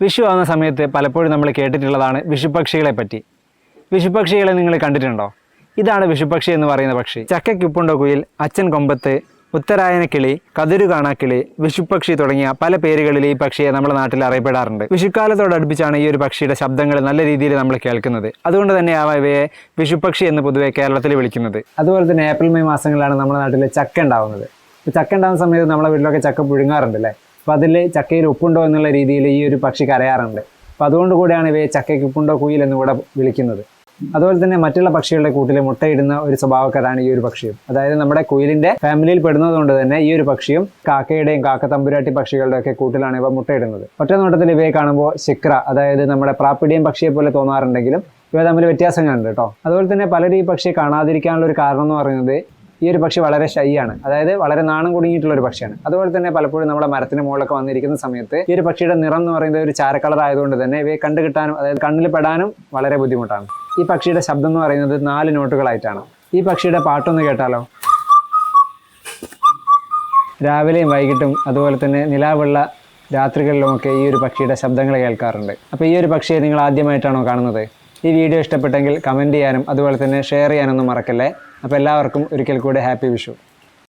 വിഷു ആവുന്ന സമയത്ത് പലപ്പോഴും നമ്മൾ കേട്ടിട്ടുള്ളതാണ് വിഷുപക്ഷികളെ പറ്റി. വിഷുപക്ഷികളെ നിങ്ങൾ കണ്ടിട്ടുണ്ടോ? ഇതാണ് വിഷുപക്ഷി എന്ന് പറയുന്ന പക്ഷി. ചക്കയ്ക്കുപ്പുണ്ടോ കുയിൽ അച്ഛൻ കൊമ്പത്ത് ഉത്തരായന കിളി കതിരു കാണാക്കിളി വിഷുപക്ഷി തുടങ്ങിയ പല പേരുകളിൽ ഈ പക്ഷിയെ നമ്മുടെ നാട്ടിൽ അറിയപ്പെടാറുണ്ട്. വിഷുക്കാലത്തോടടുപ്പിച്ചാണ് ഈ ഒരു പക്ഷിയുടെ ശബ്ദങ്ങൾ നല്ല രീതിയിൽ നമ്മൾ കേൾക്കുന്നത്. അതുകൊണ്ട് തന്നെയാവാം ഇവയെ വിഷുപക്ഷി എന്ന് പൊതുവെ കേരളത്തിൽ വിളിക്കുന്നത്. അതുപോലെ തന്നെ ഏപ്രിൽ മെയ് മാസങ്ങളിലാണ് നമ്മുടെ നാട്ടിൽ ചക്ക ഉണ്ടാവുന്നത്. ചക്ക ഉണ്ടാകുന്ന സമയത്ത് നമ്മുടെ വീട്ടിലൊക്കെ ചക്ക പുഴുങ്ങാറുണ്ട് അല്ലേ അപ്പോൾ അതിൽ ചക്കയിൽ ഉപ്പുണ്ടോ എന്നുള്ള രീതിയിൽ ഈ ഒരു പക്ഷി കരയാറുണ്ട്. അപ്പോൾ അതുകൊണ്ട് കൂടിയാണ് ഇവയെ ചക്കയ്ക്ക് ഉപ്പുണ്ടോ കുയിൽ എന്ന് കൂടെ വിളിക്കുന്നത്. അതുപോലെ തന്നെ മറ്റുള്ള പക്ഷികളുടെ കൂട്ടിൽ മുട്ടയിടുന്ന ഒരു സ്വഭാവക്കാരാണ് ഈ ഒരു പക്ഷിയും. അതായത് നമ്മുടെ കുയിലിന്റെ ഫാമിലിയിൽ പെടുന്നത് കൊണ്ട് തന്നെ ഈ ഒരു പക്ഷിയും കാക്കയുടെയും കാക്ക തമ്പുരാട്ടി പക്ഷികളുടെ ഒക്കെ കൂട്ടിലാണ് ഇവ മുട്ടയിടുന്നത്. ഒറ്റ നോട്ടത്തിൽ ഇവയെ കാണുമ്പോൾ ശിക്ര അതായത് നമ്മുടെ പ്രാപ്പിടിയും പക്ഷിയെ പോലെ തോന്നാറുണ്ടെങ്കിലും ഇവ തമ്മിൽ വ്യത്യാസങ്ങളുണ്ട് കേട്ടോ. അതുപോലെ തന്നെ പലരും ഈ പക്ഷിയെ കാണാതിരിക്കാനുള്ള ഒരു കാരണം എന്ന് പറയുന്നത് ഈ ഒരു പക്ഷി വളരെ ഷൈ ആണ് അതായത് വളരെ നാണം കുടുങ്ങിയിട്ടുള്ള ഒരു പക്ഷിയാണ്. അതുപോലെ തന്നെ പലപ്പോഴും നമ്മുടെ മരത്തിന് മുകളിലൊക്കെ വന്നിരിക്കുന്ന സമയത്ത് ഈ ഒരു പക്ഷിയുടെ നിറം എന്ന് പറയുന്നത് ഒരു ചാര കളർ ആയതുകൊണ്ട് തന്നെ ഇവയെ കണ്ടു കിട്ടാനും അതായത് കണ്ണിൽ പെടാനും വളരെ ബുദ്ധിമുട്ടാണ്. ഈ പക്ഷിയുടെ ശബ്ദം എന്ന് പറയുന്നത് നാല് നോട്ടുകളായിട്ടാണ്. ഈ പക്ഷിയുടെ പാട്ടൊന്ന് കേട്ടാലോ? രാവിലെയും വൈകിട്ടും അതുപോലെ തന്നെ നിലാവുള്ള രാത്രികളിലുമൊക്കെ ഈ ഒരു പക്ഷിയുടെ ശബ്ദങ്ങൾ കേൾക്കാറുണ്ട്. അപ്പോൾ ഈ ഒരു പക്ഷിയെ നിങ്ങൾ ആദ്യമായിട്ടാണോ കാണുന്നത്? ഈ വീഡിയോ ഇഷ്ടപ്പെട്ടെങ്കിൽ കമന്റ് ചെയ്യാനും അതുപോലെ തന്നെ ഷെയർ ചെയ്യാനൊന്നും മറക്കല്ലേ? അപ്പോൾ എല്ലാവർക്കും ഒരിക്കൽ കൂടെ ഹാപ്പി വിഷു.